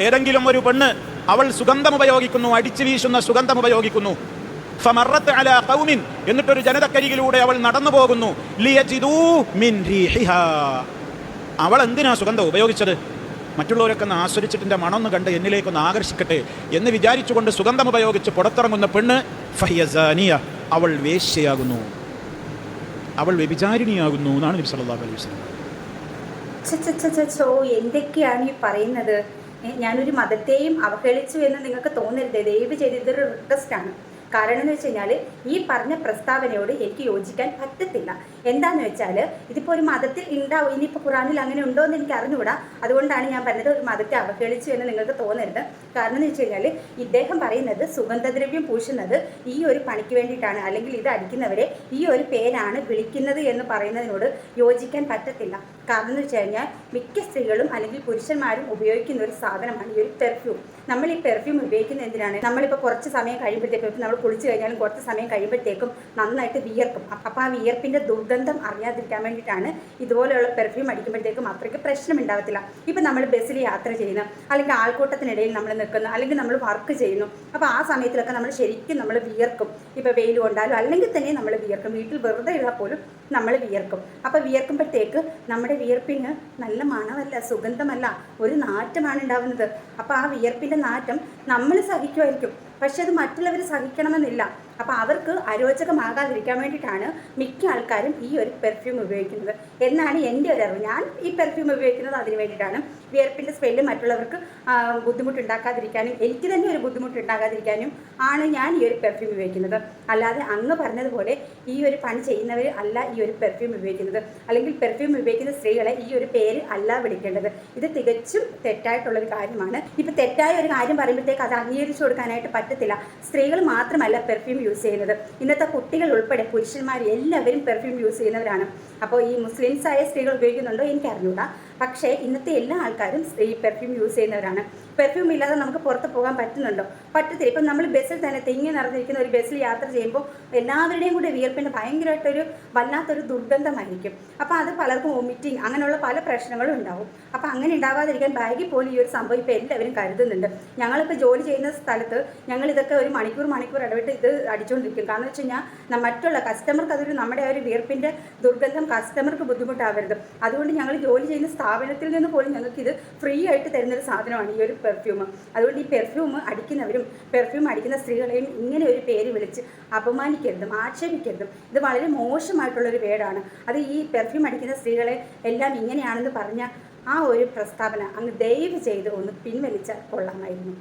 ഏതെങ്കിലും ഒരു പെണ്ണ് അവൾ സുഗന്ധം ഉപയോഗിക്കുന്നു അടിച്ചു വീശുന്ന സുഗന്ധം ഉപയോഗിക്കുന്നു ഫമറത്ത് അലാ ഖൗമിൻ എന്നിട്ടൊരു ജനതക്കരികിലൂടെ അവൾ നടന്നു പോകുന്നു. അവൾ എന്തിനാ സുഗന്ധം ഉപയോഗിച്ചത്? മറ്റുള്ളവരൊക്കെ ഒന്ന് ആസ്വദിച്ചിട്ട് മണമൊന്ന് കണ്ട് എന്നിലേക്കൊന്ന് ആകർഷിക്കട്ടെ എന്ന് വിചാരിച്ചുകൊണ്ട് സുഗന്ധം ഉപയോഗിച്ച് പുറത്തിറങ്ങുന്ന പെണ്ണ് ഫഹിയസാനിയ അവൾ വേശ്യയാകുന്നു. അവൾ വ്യഭിചാരിണിയാകുന്നു എന്നാണ് നബി സല്ലല്ലാഹു അലൈഹി വസല്ലം. എന്തൊക്കെയാണ് ഈ പറയുന്നത്? ഞാനൊരു മതത്തെയും അവഹേളിച്ചു എന്ന് നിങ്ങൾക്ക് തോന്നരുത്. ദയവ് ചെയ്ത് റിക്വസ്റ്റ് ആണ്. കാരണം എന്ന് വെച്ച് കഴിഞ്ഞാൽ ഈ പറഞ്ഞ പ്രസ്താവനയോട് എനിക്ക് യോജിക്കാൻ പറ്റത്തില്ല. എന്താന്ന് വെച്ചാൽ ഇതിപ്പോൾ ഒരു മതത്തിൽ ഉണ്ടാവും ഇനിയിപ്പോൾ ഖുറാനിൽ അങ്ങനെ ഉണ്ടോ എന്ന് എനിക്ക് അറിഞ്ഞുകൂടാ. അതുകൊണ്ടാണ് ഞാൻ പറഞ്ഞത് ഒരു മതത്തെ അവഹേളിച്ചു എന്ന് നിങ്ങൾക്ക് തോന്നരുത്. കാരണം എന്ന് വെച്ച് കഴിഞ്ഞാൽ ഇദ്ദേഹം പറയുന്നത് സുഗന്ധദ്രവ്യം പൂശുന്നത് ഈ ഒരു പണിക്ക് വേണ്ടിയിട്ടാണ്. അല്ലെങ്കിൽ ഇത് അടിക്കുന്നവരെ ഈ ഒരു പേരാണ് വിളിക്കുന്നത് എന്ന് പറയുന്നതിനോട് യോജിക്കാൻ പറ്റത്തില്ല. കാരണം എന്ന് വെച്ച് കഴിഞ്ഞാൽ മിക്ക സ്ത്രീകളും അല്ലെങ്കിൽ പുരുഷന്മാരും ഉപയോഗിക്കുന്ന ഒരു സാധനമാണ് ഈ ഒരു പെർഫ്യൂം നമ്മൾ ഈ പെർഫ്യൂം ഉപയോഗിക്കുന്നത് എന്തിനാണ്? നമ്മളിപ്പോൾ കുറച്ച് സമയം കഴിയുമ്പോഴത്തേക്കും നമ്മൾ കുളിച്ച് കഴിഞ്ഞാലും കുറച്ച് സമയം കഴിയുമ്പോഴത്തേക്കും നന്നായിട്ട് വിയർക്കും. അപ്പോൾ ആ വിയർപ്പിന്റെ ദുർഗന്ധം അറിയാതിരിക്കാൻ വേണ്ടിയിട്ടാണ് ഇതുപോലെയുള്ള പെർഫ്യൂം അടിക്കുമ്പോഴത്തേക്കും അത്രയ്ക്ക് പ്രശ്നം ഉണ്ടാവത്തില്ല. ഇപ്പം നമ്മൾ ബസ്സിൽ യാത്ര ചെയ്യുന്നു അല്ലെങ്കിൽ ആൾക്കൂട്ടത്തിനിടയിൽ നമ്മൾ നിൽക്കുന്നു അല്ലെങ്കിൽ നമ്മൾ വർക്ക് ചെയ്യുന്നു. അപ്പോൾ ആ സമയത്തിലൊക്കെ നമ്മൾ ശരിക്കും നമ്മൾ വിയർക്കും. ഇപ്പോൾ വെയിൽ കൊണ്ടാലും അല്ലെങ്കിൽ തന്നെ നമ്മൾ വിയർക്കും. വീട്ടിൽ വെറുതെ ഇടാൻ പോലും നമ്മൾ വിയർക്കും. അപ്പോൾ വിയർക്കുമ്പോഴത്തേക്ക് നമ്മുടെ വിയർപ്പിന് നല്ല മണമല്ല സുഗന്ധമല്ല ഒരു നാറ്റമാണ് ഉണ്ടാവുന്നത്. അപ്പോൾ ആ വിയർപ്പിന്റെ നാറ്റം നമ്മൾ സഹിക്കുമായിരിക്കും. പക്ഷെ അത് മറ്റുള്ളവർ സഹിക്കണമെന്നില്ല. അപ്പോൾ അവർക്ക് അരോചകമാകാതിരിക്കാൻ വേണ്ടിയിട്ടാണ് മിക്ക ആൾക്കാരും ഈ ഒരു പെർഫ്യൂം ഉപയോഗിക്കുന്നത്. എന്നാണ് എന്റെ ഒരു അറിവ്. ഞാൻ ഈ പെർഫ്യൂം ഉപയോഗിക്കുന്നത് അതിന് വേണ്ടിയിട്ടാണ്. വിയർപ്പിന്റെ സ്മെല്ല് മറ്റുള്ളവർക്ക് ബുദ്ധിമുട്ടുണ്ടാക്കാതിരിക്കാനും എനിക്ക് തന്നെ ഒരു ബുദ്ധിമുട്ടുണ്ടാകാതിരിക്കാനും ആണ് ഞാൻ ഈ ഒരു പെർഫ്യൂം ഉപയോഗിക്കുന്നത്. അല്ലാതെ അങ്ങ് പറഞ്ഞതുപോലെ ഈ ഒരു പണി ചെയ്യുന്നവർ അല്ല ഈ ഒരു പെർഫ്യൂം ഉപയോഗിക്കുന്നത്. അല്ലെങ്കിൽ പെർഫ്യൂം ഉപയോഗിക്കുന്ന സ്ത്രീകളെ ഈ ഒരു പേര് അല്ല വിളിക്കേണ്ടത്. ഇത് തികച്ചും തെറ്റായിട്ടുള്ളൊരു കാര്യമാണ്. ഇപ്പം തെറ്റായ ഒരു കാര്യം പറയുമ്പോഴത്തേക്ക് അത് അംഗീകരിച്ചു കൊടുക്കാനായിട്ട് പറ്റത്തില്ല. സ്ത്രീകൾ മാത്രമല്ല പെർഫ്യൂം യൂസ് ചെയ്യുന്നത്. ഇന്നത്തെ കുട്ടികൾ ഉൾപ്പെടെ പുരുഷന്മാർ എല്ലാവരും പെർഫ്യൂം യൂസ് ചെയ്യുന്നവരാണ്. അപ്പോൾ ഈ മുസ്ലിംസായ സ്ത്രീകൾ ഉപയോഗിക്കുന്നുണ്ടോ? എനിക്ക് അറിഞ്ഞൂടാ പക്ഷേ ഇന്നത്തെ എല്ലാ ആൾക്കാരും ഈ പെർഫ്യൂം യൂസ് ചെയ്യുന്നവരാണ്. പെർഫ്യൂം ഇല്ലാതെ നമുക്ക് പുറത്ത് പോകാൻ പറ്റുന്നുണ്ടോ? പറ്റത്തില്ല. ഇപ്പം നമ്മൾ ബസ്സിൽ തന്നെ തിങ്ങി നടന്നിരിക്കുന്ന ഒരു ബസ്സിൽ യാത്ര ചെയ്യുമ്പോൾ എല്ലാവരുടെയും കൂടെ വിയർപ്പിന് ഭയങ്കരമായിട്ടൊരു വല്ലാത്തൊരു ദുർഗന്ധമായിരിക്കും. അപ്പോൾ അത് പലർക്കും വൊമിറ്റിങ് അങ്ങനെയുള്ള പല പ്രശ്നങ്ങളും ഉണ്ടാവും. അപ്പോൾ അങ്ങനെ ഉണ്ടാവാതിരിക്കാൻ ബാഗിൽ പോലും ഈ ഒരു സംഭവം ഇപ്പോൾ എല്ലാവരും കരുതുന്നുണ്ട്. ഞങ്ങളിപ്പോൾ ജോലി ചെയ്യുന്ന സ്ഥലത്ത് ഞങ്ങൾ ഇതൊക്കെ ഒരു മണിക്കൂർ മണിക്കൂർ ഇടവിട്ട് ഇത് അടിച്ചുകൊണ്ടിരിക്കും. കാരണം വെച്ച് കഴിഞ്ഞാൽ മറ്റുള്ള കസ്റ്റമർക്ക് അതൊരു നമ്മുടെ ആ ഒരു വിയർപ്പിന്റെ ദുർഗന്ധം കസ്റ്റമർക്ക് ബുദ്ധിമുട്ടാവരുത്. അതുകൊണ്ട് ഞങ്ങൾ ജോലി ചെയ്യുന്ന സ്ഥാപനത്തിൽ നിന്ന് പോലും ഞങ്ങൾക്ക് ഇത് ഫ്രീ ആയിട്ട് തരുന്നൊരു സാധനമാണ് ഈ ഒരു പെർഫ്യൂം അതുകൊണ്ട് ഈ പെർഫ്യൂം അടിക്കുന്നവരും പെർഫ്യൂം അടിക്കുന്ന സ്ത്രീകളെയും ഇങ്ങനെ ഒരു പേര് വിളിച്ച് അപമാനിക്കരുതും ആക്ഷേപിക്കരുതും. ഇത് വളരെ മോശമായിട്ടുള്ളൊരു വേടാണ് അത് ഈ പെർഫ്യൂം അടിക്കുന്ന സ്ത്രീകളെ എല്ലാം ഇങ്ങനെയാണെന്ന് പറഞ്ഞ ആ ഒരു പ്രസ്താവന അങ്ങ് ദയവ് ചെയ്ത് ഒന്ന് പിൻവലിച്ചാൽ കൊള്ളാമായിരുന്നു.